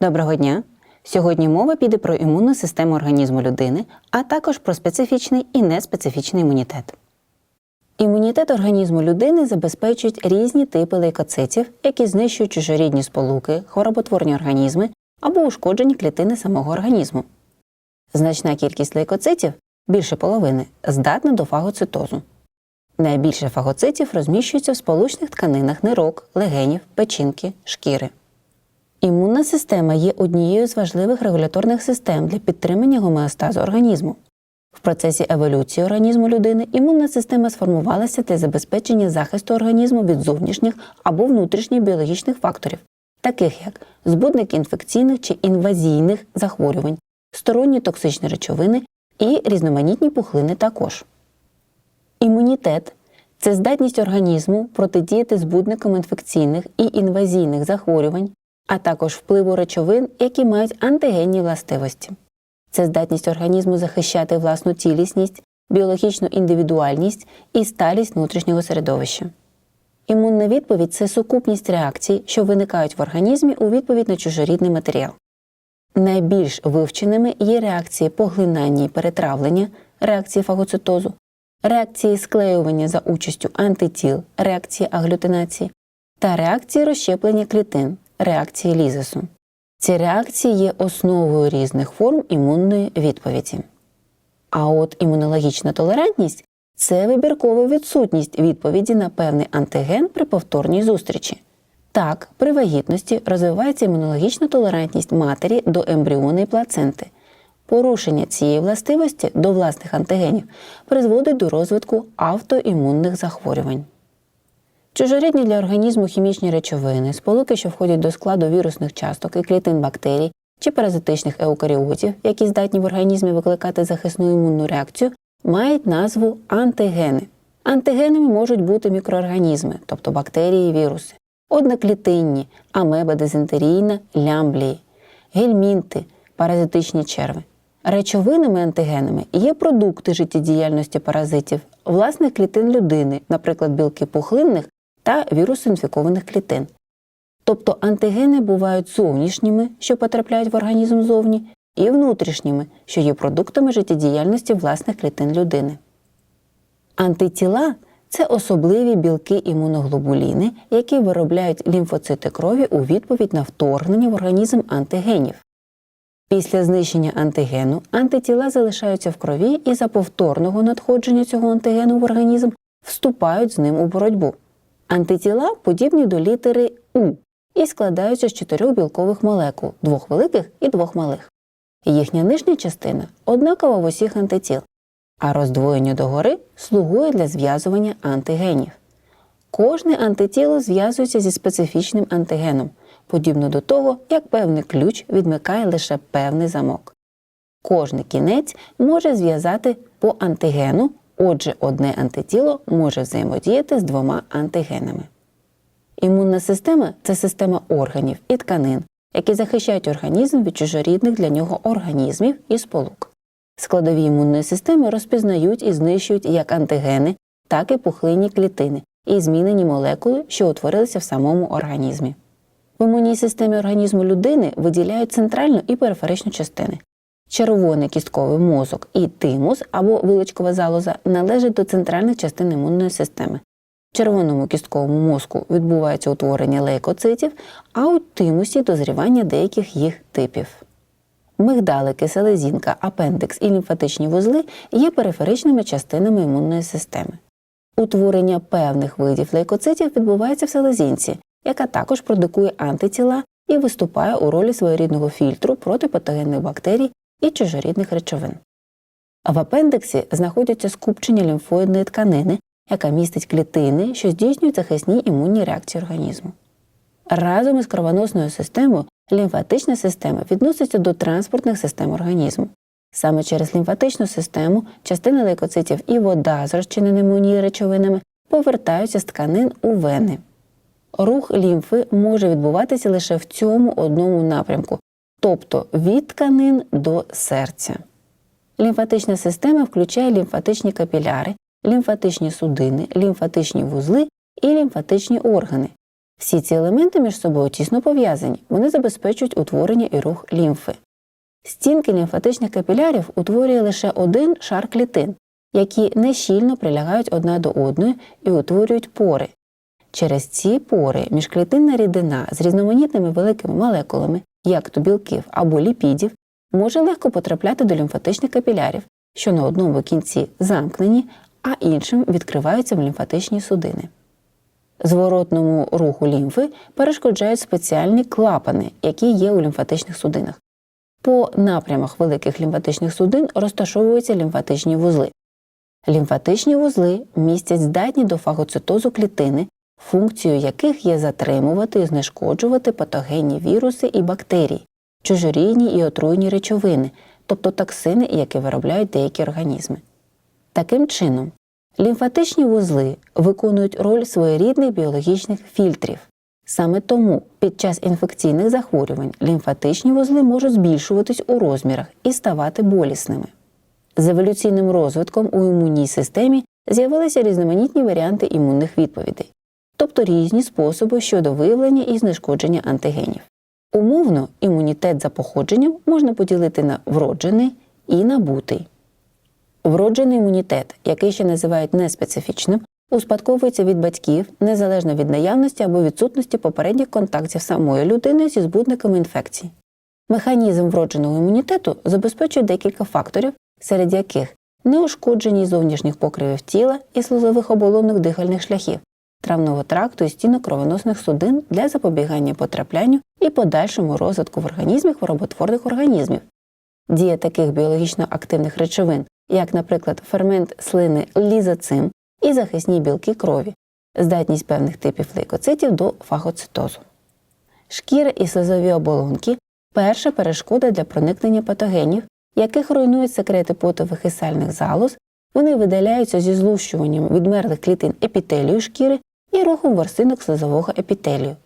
Доброго дня! Сьогодні мова піде про імунну систему організму людини, а також про специфічний і неспецифічний імунітет. Імунітет організму людини забезпечують різні типи лейкоцитів, які знищують чужорідні сполуки, хвороботворні організми або ушкоджені клітини самого організму. Значна кількість лейкоцитів, більше половини, здатна до фагоцитозу. Найбільше фагоцитів розміщується в сполучних тканинах нирок, легенів, печінки, шкіри. Імунна система є однією з важливих регуляторних систем для підтримання гомеостазу організму. В процесі еволюції організму людини імунна система сформувалася для забезпечення захисту організму від зовнішніх або внутрішніх біологічних факторів, таких як збудники інфекційних чи інвазійних захворювань, сторонні токсичні речовини і різноманітні пухлини також. Імунітет це здатність організму протидіяти збудникам інфекційних і інвазійних захворювань, а також впливу речовин, які мають антигенні властивості. Це здатність організму захищати власну цілісність, біологічну індивідуальність і сталість внутрішнього середовища. Імунна відповідь це сукупність реакцій, що виникають в організмі у відповідь на чужорідний матеріал. Найбільш вивченими є реакції поглинання і перетравлення, реакції фагоцитозу, реакції склеювання за участю антитіл, реакції аглютинації та реакції розщеплення клітин, реакції лізису. Ці реакції є основою різних форм імунної відповіді. А от імунологічна толерантність це вибіркова відсутність відповіді на певний антиген при повторній зустрічі. Так, при вагітності розвивається імунологічна толерантність матері до ембріона і плаценти. Порушення цієї властивості до власних антигенів призводить до розвитку автоімунних захворювань. Чужорідні для організму хімічні речовини, сполуки, що входять до складу вірусних часток і клітин бактерій чи паразитичних еукаріотів, які здатні в організмі викликати захисну імунну реакцію, мають назву антигени. Антигенами можуть бути мікроорганізми, тобто бактерії і віруси, одноклітинні, амеба дизентерійна, лямблії, гельмінти, паразитичні черви. Речовинами антигенами є продукти життєдіяльності паразитів, власних клітин людини, наприклад, білки пухлинних та вірусоінфікованих клітин. Тобто антигени бувають зовнішніми, що потрапляють в організм зовні, і внутрішніми, що є продуктами життєдіяльності власних клітин людини. Антитіла це особливі білки імуноглобуліни, які виробляють лімфоцити крові у відповідь на вторгнення в організм антигенів. Після знищення антигену антитіла залишаються в крові і за повторного надходження цього антигену в організм вступають з ним у боротьбу. Антитіла подібні до літери У і складаються з чотирьох білкових молекул двох великих і двох малих. Їхня нижня частина однакова в усіх антитіл, а роздвоєння догори слугує для зв'язування антигенів. Кожне антитіло зв'язується зі специфічним антигеном, подібно до того, як певний ключ відмикає лише певний замок. Кожний кінець може зв'язати по антигену, отже, одне антитіло може взаємодіяти з двома антигенами. Імунна система це система органів і тканин, які захищають організм від чужорідних для нього організмів і сполук. Складові імунної системи розпізнають і знищують як антигени, так і пухлинні клітини і змінені молекули, що утворилися в самому організмі. В імунній системі організму людини виділяють центральну і периферичну частини. Червоний кістковий мозок і тимус або вилочкова залоза належать до центральних частин імунної системи. В червоному кістковому мозку відбувається утворення лейкоцитів, а у тимусі дозрівання деяких їх типів. Мигдалики, селезінка, апендикс і лімфатичні вузли є периферичними частинами імунної системи. Утворення певних видів лейкоцитів відбувається в селезінці, яка також продукує антитіла і виступає у ролі своєрідного фільтру проти патогенних бактерій і чужорідних речовин. В апендиксі знаходяться скупчення лімфоїдної тканини, яка містить клітини, що здійснюють захисні імунні реакції організму. Разом із кровоносною системою лімфатична система відноситься до транспортних систем організму. Саме через лімфатичну систему частини лейкоцитів і вода з розчиненими у ній речовинами повертаються з тканин у вени. Рух лімфи може відбуватися лише в цьому одному напрямку, тобто від тканин до серця. Лімфатична система включає лімфатичні капіляри, лімфатичні судини, лімфатичні вузли і лімфатичні органи. Всі ці елементи між собою тісно пов'язані, вони забезпечують утворення і рух лімфи. Стінки лімфатичних капілярів утворює лише один шар клітин, які нещільно прилягають одна до одної і утворюють пори. Через ці пори міжклітинна рідина з різноманітними великими молекулами, як то білків або ліпідів, може легко потрапляти до лімфатичних капілярів, що на одному кінці замкнені, а іншим відкриваються в лімфатичні судини. Зворотному руху лімфи перешкоджають спеціальні клапани, які є у лімфатичних судинах. По напрямах великих лімфатичних судин розташовуються лімфатичні вузли. Лімфатичні вузли містять здатні до фагоцитозу клітини, функцією яких є затримувати і знешкоджувати патогенні віруси і бактерії, чужорідні і отруйні речовини, тобто токсини, які виробляють деякі організми. Таким чином, лімфатичні вузли виконують роль своєрідних біологічних фільтрів. Саме тому під час інфекційних захворювань лімфатичні вузли можуть збільшуватись у розмірах і ставати болісними. З еволюційним розвитком у імунній системі з'явилися різноманітні варіанти імунних відповідей, тобто різні способи щодо виявлення і знешкодження антигенів. Умовно, імунітет за походженням можна поділити на вроджений і набутий. Вроджений імунітет, який ще називають неспецифічним, успадковується від батьків незалежно від наявності або відсутності попередніх контактів самої людини зі збудниками інфекцій. Механізм вродженого імунітету забезпечує декілька факторів, серед яких неушкодженість зовнішніх покривів тіла і слизових оболонок дихальних шляхів, травного тракту і стінок кровоносних судин для запобігання потраплянню і подальшому розвитку в організмі хвороботворних організмів. Дія таких біологічно активних речовин, як, наприклад, фермент слини лізацим і захисні білки крові, здатність певних типів лейкоцитів до фагоцитозу. Шкіра і слизові оболонки перша перешкода для проникнення патогенів, яких руйнують секрети потових і сальних залоз, вони видаляються зі злущуванням відмерлих клітин епітелію шкіри і рухом ворсинок слизового епітелію.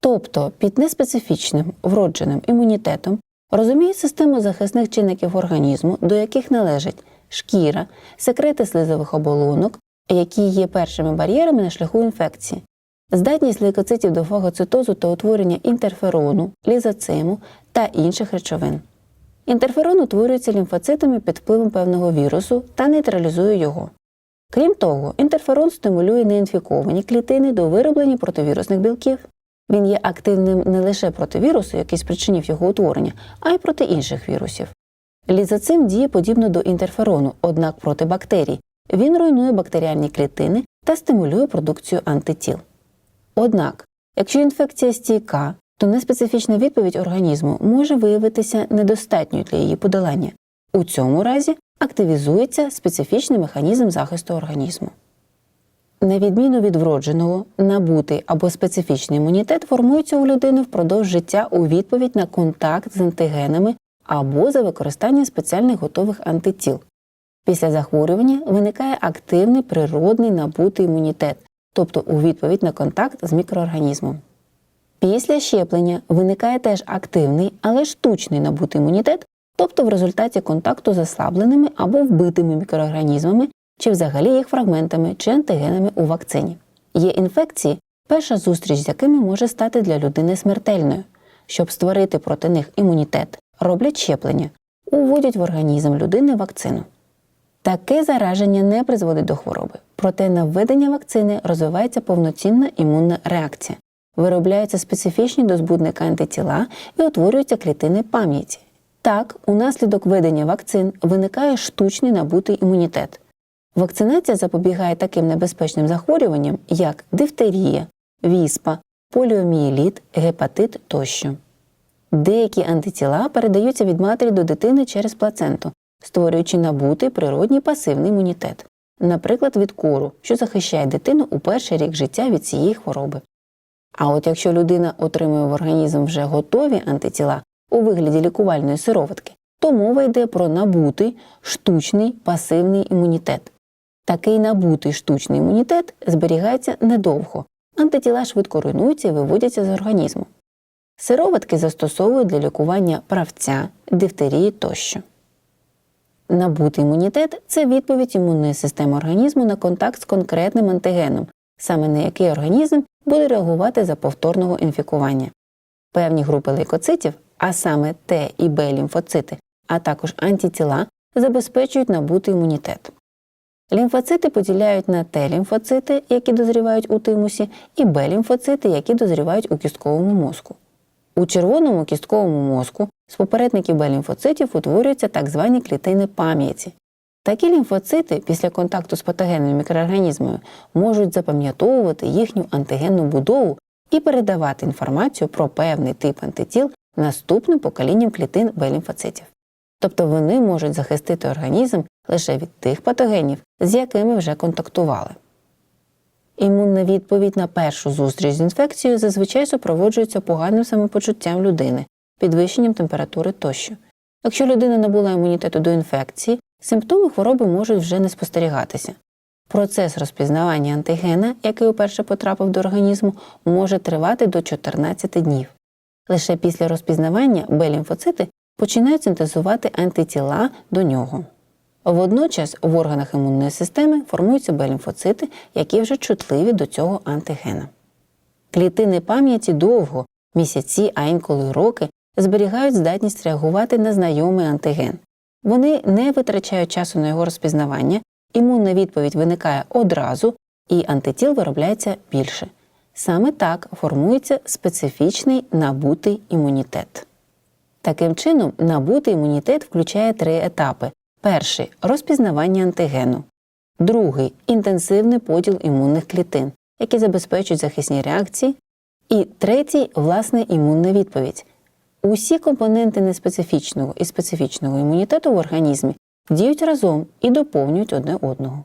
Тобто під неспецифічним вродженим імунітетом розуміють систему захисних чинників організму, до яких належать шкіра, секрети слизових оболонок, які є першими бар'єрами на шляху інфекції, здатність лейкоцитів до фагоцитозу та утворення інтерферону, лізоциму та інших речовин. Інтерферон утворюється лімфоцитами під впливом певного вірусу та нейтралізує його. Крім того, інтерферон стимулює неінфіковані клітини до вироблення противірусних білків. Він є активним не лише проти вірусу, який спричинив його утворення, а й проти інших вірусів. Лізоцим діє подібно до інтерферону, однак проти бактерій. Він руйнує бактеріальні клітини та стимулює продукцію антитіл. Однак, якщо інфекція стійка, то неспецифічна відповідь організму може виявитися недостатньою для її подолання. У цьому разі активізується специфічний механізм захисту організму. На відміну від вродженого, набутий або специфічний імунітет формується у людини впродовж життя у відповідь на контакт з антигенами або за використання спеціальних готових антитіл. Після захворювання виникає активний природний набутий імунітет, тобто у відповідь на контакт з мікроорганізмом. Після щеплення виникає теж активний, але штучний набутий імунітет, тобто в результаті контакту з ослабленими або вбитими мікроорганізмами чи взагалі їх фрагментами чи антигенами у вакцині. Є інфекції, перша зустріч з якими може стати для людини смертельною. Щоб створити проти них імунітет, роблять щеплення, уводять в організм людини вакцину. Таке зараження не призводить до хвороби, проте на введення вакцини розвивається повноцінна імунна реакція, виробляються специфічні до збудника антитіла і утворюються клітини пам'яті. Так, унаслідок введення вакцин виникає штучний набутий імунітет. Вакцинація запобігає таким небезпечним захворюванням, як дифтерія, віспа, поліомієліт, гепатит тощо. Деякі антитіла передаються від матері до дитини через плаценту, створюючи набутий природній пасивний імунітет, наприклад, від кору, що захищає дитину у перший рік життя від цієї хвороби. А от якщо людина отримує в організм вже готові антитіла у вигляді лікувальної сироватки, то мова йде про набутий штучний пасивний імунітет. Такий набутий штучний імунітет зберігається недовго, антитіла швидко руйнуються і виводяться з організму. Сироватки застосовують для лікування правця, дифтерії тощо. Набутий імунітет це відповідь імунної системи організму на контакт з конкретним антигеном, саме на який організм буде реагувати за повторного інфікування. Певні групи лейкоцитів, а саме Т і Б лімфоцити, а також антитіла, забезпечують набутий імунітет. Лімфоцити поділяють на Т-лімфоцити, які дозрівають у тимусі, і Б-лімфоцити, які дозрівають у кістковому мозку. У червоному кістковому мозку з попередників Б-лімфоцитів утворюються так звані клітини пам'яті. Такі лімфоцити після контакту з патогенними мікроорганізмами можуть запам'ятовувати їхню антигенну будову і передавати інформацію про певний тип антитіл наступним поколінням клітин Б-лімфоцитів. Тобто вони можуть захистити організм лише від тих патогенів, з якими вже контактували. Імунна відповідь на першу зустріч з інфекцією зазвичай супроводжується поганим самопочуттям людини, підвищенням температури тощо. Якщо людина набула імунітету до інфекції, симптоми хвороби можуть вже не спостерігатися. Процес розпізнавання антигена, який уперше потрапив до організму, може тривати до 14 днів. Лише після розпізнавання Б-лімфоцити починають синтезувати антитіла до нього. Водночас в органах імунної системи формуються Б-лімфоцити, які вже чутливі до цього антигена. Клітини пам'яті довго, місяці, а інколи роки, зберігають здатність реагувати на знайомий антиген. Вони не витрачають часу на його розпізнавання, імунна відповідь виникає одразу, і антитіл виробляється більше. Саме так формується специфічний набутий імунітет. Таким чином, набутий імунітет включає три етапи: перший розпізнавання антигену, другий інтенсивний поділ імунних клітин, які забезпечують захисні реакції, і третій власне імунна відповідь. Усі компоненти неспецифічного і специфічного імунітету в організмі діють разом і доповнюють одне одного.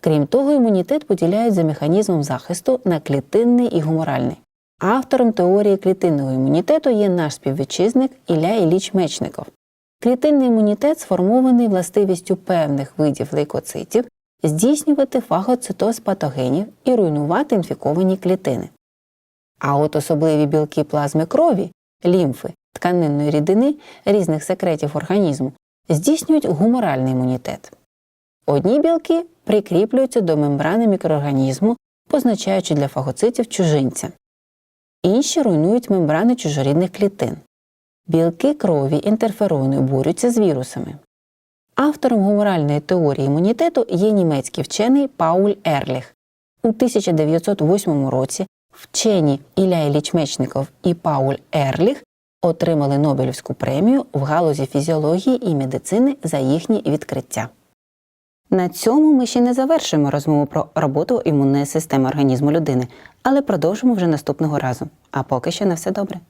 Крім того, імунітет поділяють за механізмом захисту на клітинний і гуморальний. Автором теорії клітинного імунітету є наш співвітчизник Ілля Іліч Мечников. Клітинний імунітет сформований властивістю певних видів лейкоцитів здійснювати фагоцитоз патогенів і руйнувати інфіковані клітини. А от особливі білки плазми крові, лімфи, тканинної рідини різних секретів організму здійснюють гуморальний імунітет. Одні білки прикріплюються до мембрани мікроорганізму, позначаючи для фагоцитів чужинця. Інші руйнують мембрани чужорідних клітин. Білки крові інтерферони борються з вірусами. Автором гуморальної теорії імунітету є німецький вчений Пауль Ерліх. У 1908 році вчені Ілля Ілліч Мечников і Пауль Ерліх отримали Нобелівську премію в галузі фізіології і медицини за їхні відкриття. На цьому ми ще не завершуємо розмову про роботу імунної системи організму людини, але продовжимо вже наступного разу. А поки що на все добре.